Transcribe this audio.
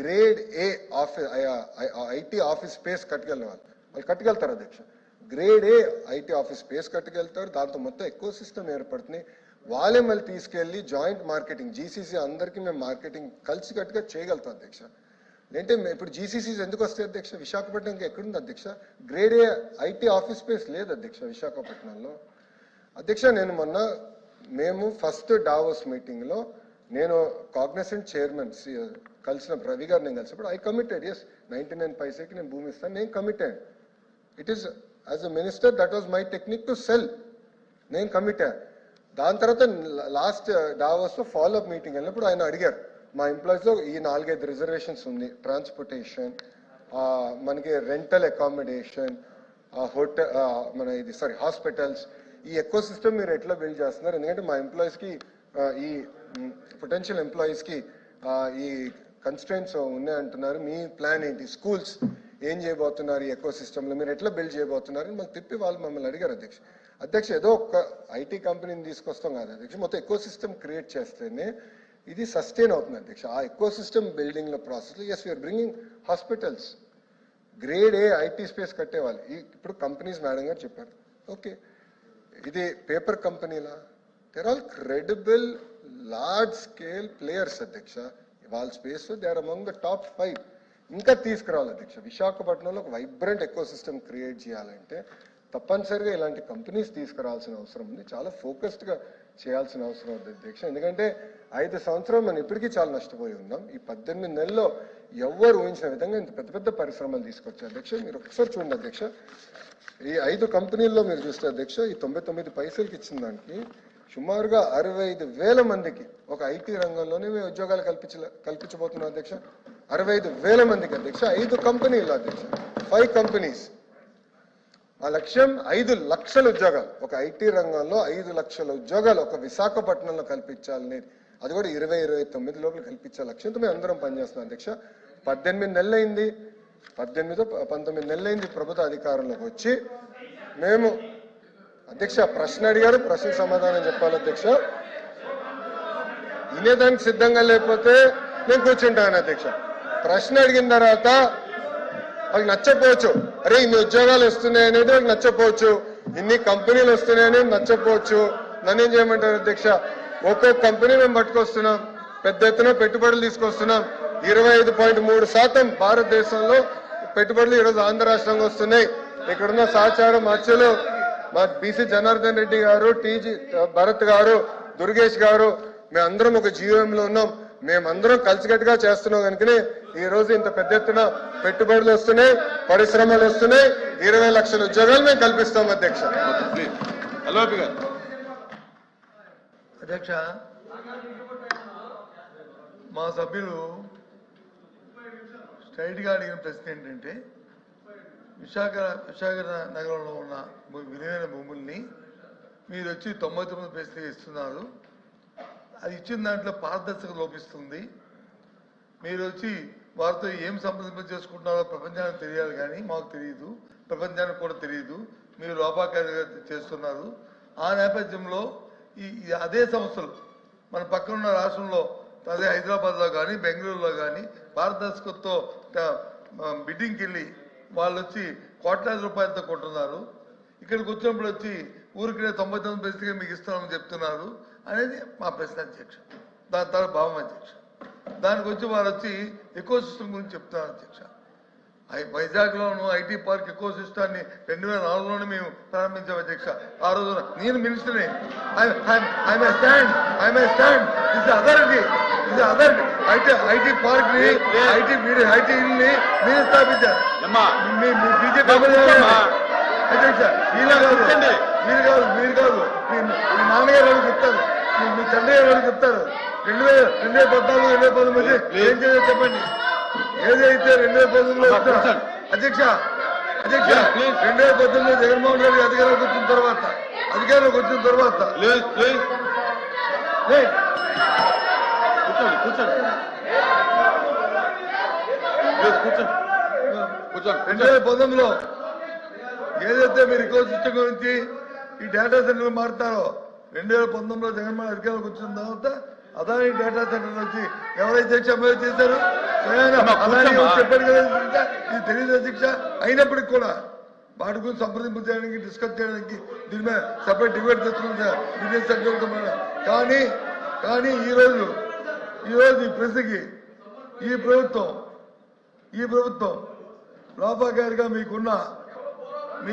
Grade A office IT office space కట్టుకెళ్ళిన వాళ్ళు. వాళ్ళు కట్టుకెళ్తారు అధ్యక్ష. Grade A IT office space కట్టుకెళ్తారు. దాంతో మొత్తం ఎక్కువ సిస్టమ్ ఏర్పడుతుంది. వాళ్ళే మళ్ళీ తీసుకెళ్ళి జాయింట్ మార్కెటింగ్ జీసీసీ అందరికీ మేము మార్కెటింగ్ కలిసి కట్టుగా చేయగలుగుతాం అధ్యక్ష. అంటే ఇప్పుడు జీసీసీస్ ఎందుకు వస్తాయి అధ్యక్ష? విశాఖపట్నం ఎక్కడుంది అధ్యక్ష? Grade A IT office space లేదు అధ్యక్ష విశాఖపట్నంలో. అధ్యక్ష నేను మొన్న మేము ఫస్ట్ డావోస్ మీటింగ్లో నేను కాగ్నసెంట్ చైర్మన్ కలిసిన రవి గారు నేను కలిసినప్పుడు I committed as ninety nine పైసేకి నేను భూమి ఇస్తాను నేను committed it is as a minister that was my technique to sell నేను కమిటా దాని తర్వాత last Davos follow up meeting వెళ్ళినప్పుడు ఆయన అడిగారు మా ఎంప్లాయీస్లో ఈ నాలుగైదు రిజర్వేషన్స్ ఉంది ట్రాన్స్పోర్టేషన్ మనకి రెంటల్ అకామిడేషన్ హోటల్ మన ఇది సారీ హాస్పిటల్స్ ఈ ఎకో సిస్టమ్ మీరు ఎట్లా బిల్డ్ చేస్తున్నారు? ఎందుకంటే మా ఎంప్లాయీస్కి ఈ పొటెన్షియల్ ఎంప్లాయీస్కి ఈ కన్స్ట్రెంట్స్ ఉన్నాయి అంటున్నారు మీ ప్లాన్ ఏంటి? స్కూల్స్ ఏం చేయబోతున్నారు? ఈ ఎకో మీరు ఎట్లా బిల్డ్ చేయబోతున్నారు అని మాకు తిప్పి వాళ్ళు మమ్మల్ని అడిగారు అధ్యక్ష. అధ్యక్ష ఏదో ఒక ఐటీ కంపెనీని తీసుకొస్తాం కాదు అధ్యక్ష. మొత్తం ఎకో సిస్టమ్ క్రియేట్ చేస్తేనే ఇది సస్టైన్ అవుతుంది అధ్యక్ష. ఆ ఎకో సిస్టమ్ బిల్డింగ్లో ప్రాసెస్లో process as we are bringing hospitals grade A IT space కట్టేవాళ్ళు. ఈ ఇప్పుడు కంపెనీస్ మేడం గారు చెప్పారు. ఓకే ఇది paper కంపెనీలా they're all credible large scale players అధ్యక్ష. వాళ్ళ space they are among the top five ఇంకా తీసుకురావాలి అధ్యక్ష. విశాఖపట్నంలో ఒక వైబ్రెంట్ ఎకో సిస్టమ్ క్రియేట్ చేయాలంటే తప్పనిసరిగా ఇలాంటి కంపెనీస్ తీసుకురావాల్సిన అవసరం ఉంది. చాలా ఫోకస్డ్గా చేయాల్సిన అవసరం ఉంది అధ్యక్ష. ఎందుకంటే ఐదు సంవత్సరాలు మనం ఇప్పటికీ చాలా నష్టపోయి ఉన్నాం. ఈ పద్దెనిమిది నెలల్లో ఎవ్వరు ఊహించిన విధంగా ఇంత పెద్ద పెద్ద పరిశ్రమలు తీసుకొచ్చారు అధ్యక్ష? మీరు ఒకసారి చూడండి అధ్యక్ష. ఈ ఐదు కంపెనీల్లో మీరు చూస్తే అధ్యక్ష ఈ తొంభై తొమ్మిది పైసలకి ఇచ్చిన దానికి సుమారుగా అరవై ఐదు వేల మందికి ఒక ఐటీ రంగంలోనే మేము ఉద్యోగాలు కల్పించ కల్పించబోతున్నాం అధ్యక్ష. అరవై ఐదు వేల మందికి అధ్యక్ష ఐదు కంపెనీలు అధ్యక్ష. ఫైవ్ కంపెనీస్ ఆ లక్ష్యం ఐదు లక్షల ఉద్యోగాలు. ఒక ఐటీ రంగంలో ఐదు లక్షల ఉద్యోగాలు ఒక విశాఖపట్నంలో కల్పించాలని అది కూడా ఇరవై ఇరవై తొమ్మిది లోపల కల్పించే లక్ష్యంతో మేము అందరం పనిచేస్తున్నాం అధ్యక్ష. పద్దెనిమిది నెలలైంది. పద్దెనిమిది పంతొమ్మిది నెలలైంది ప్రభుత్వ అధికారంలోకి వచ్చి మేము అధ్యక్ష ప్రశ్న అడిగారు ప్రశ్న సమాధానం చెప్పాలి అధ్యక్ష. వినేదానికి సిద్ధంగా లేకపోతే నేను కూర్చుంటాను అధ్యక్ష. ప్రశ్న అడిగిన తర్వాత వాళ్ళకి నచ్చకపోవచ్చు. అరే ఇన్ని ఉద్యోగాలు వస్తున్నాయి అనేది వాళ్ళకి నచ్చకపోవచ్చు. ఇన్ని కంపెనీలు వస్తున్నాయి అనేది నచ్చకపోవచ్చు. నన్ను ఏం చేయమంటారు అధ్యక్ష? ఒక్కొక్క కంపెనీ మేము పట్టుకొస్తున్నాం. పెద్ద ఎత్తున పెట్టుబడులు తీసుకొస్తున్నాం. ఇరవై ఐదు పాయింట్ మూడు శాతం భారతదేశంలో పెట్టుబడులు ఈరోజు ఆంధ్ర రాష్ట్రంగా వస్తున్నాయి. ఇక్కడున్న సహచారం మధ్యలో మా బీసీ జనార్దన్ రెడ్డి గారు టీజీ భరత్ గారు దుర్గేష్ గారు మేమందరం ఒక GOM లో ఉన్నాం. మేమందరం కలిసికట్టుగా చేస్తున్నాం కనుకనే ఈ రోజు ఇంత పెద్ద ఎత్తున పెట్టుబడులు వస్తున్నాయి పరిశ్రమలు వస్తున్నాయి ఇరవై లక్షల ఉద్యోగాలు మేము కల్పిస్తాం అధ్యక్ష. అధ్యక్ష మా సభ్యులు స్ట్రైట్గా అడిగిన ప్రశ్న ఏంటంటే విశాఖ విశాఖ నగరంలో ఉన్న విలువైన భూముల్ని మీరు వచ్చి తొంభై తొమ్మిది పైసలు ఇస్తున్నారు. అది ఇచ్చిన దాంట్లో పారదర్శక లోపిస్తుంది. మీరు వచ్చి వారితో ఏం సంప్రదింప చేసుకుంటున్నారో ప్రపంచానికి తెలియాలి కానీ మాకు తెలియదు ప్రపంచానికి కూడా తెలియదు మీరు లోపాకారిగా చేస్తున్నారు. ఆ నేపథ్యంలో ఈ అదే సంస్థలు మన పక్కన ఉన్న రాష్ట్రంలో అదే హైదరాబాద్లో కానీ బెంగళూరులో కానీ పారదర్శకతో బిడ్డింగ్కి వెళ్ళి వాళ్ళు వచ్చి కోట్లాది రూపాయలతో కొంటున్నారు. ఇక్కడికి వచ్చినప్పుడు వచ్చి ఊరికే తొంభై తొమ్మిది పైసలుగా మీకు ఇస్తామని చెప్తున్నారు అనేది మా ప్రశ్న అధ్యక్ష. దాని తర్వాత భావం అధ్యక్ష. దానికి వచ్చి వారు వచ్చి ఎకో సిస్టమ్ గురించి చెప్తున్నారు అధ్యక్ష. ఐ- వైజాగ్లోను ఐటీ పార్క్ ఎకో సిస్టాన్ని రెండు వేల నాలుగులోనే మేము ప్రారంభించాం అధ్యక్ష. ఆ రోజున నేను మినిస్టర్ని. I may stand. I may stand. ఇది అథారిటీ. ఇది అథారిటీ. ఐటీ ఐటీ పార్క్ని ఐటీ మీరు ఐటీ ని మీరు స్థాపించారు. మీ బీజేపీ మీరు కాదు. మీరు కాదు మీరు కాదు. మీ నాన్నగారు వాళ్ళు చెప్తారు? మీ తండ్రి గారు వాళ్ళు చెప్తారు? రెండు వేల రెండు వేల పద్నాలుగు రెండు వేల పంతొమ్మిది ఏం చేయాలో చెప్పండి. ఏదైతే రెండు వేల పంతొమ్మిదిలో. అధ్యక్ష అధ్యక్ష. రెండు వేల పద్దెనిమిదిలో జగన్మోహన్ రెడ్డి అధికారంలోకి వచ్చిన తర్వాత అధికారంలోకి వచ్చిన తర్వాత కూర్చోండి కూర్చోండి. కూర్చోండి కూర్చోండి. రెండు వేల పంతొమ్మిదిలో ఏదైతే మీరు ఇకో సిస్టమ్ గురించి ఈ డేటా సెంటర్ మారుతారో రెండు వేల పంతొమ్మిదిలో జగన్మోహన్ అధికారంలోకి వచ్చిన తర్వాత అదాని డేటా సెంటర్ నుంచి ఎవరైతే సమ్మె చేశారు అదాని కదా ఇది తెలియదు అధ్యక్ష అయినప్పటికీ కూడా వాటి గురించి సంప్రదింపు చేయడానికి డిస్కస్ చేయడానికి దీని మీద సపరేట్ డిబేట్ తెచ్చుకుంటా బిజినెస్ సెక్టర్ మీద కానీ కానీ ఈ ఈరోజు ఈ రోజు ఈ ప్రశ్నకి ఈ ప్రభుత్వం ఈ ప్రభుత్వం లోపాగారిగా మీకున్న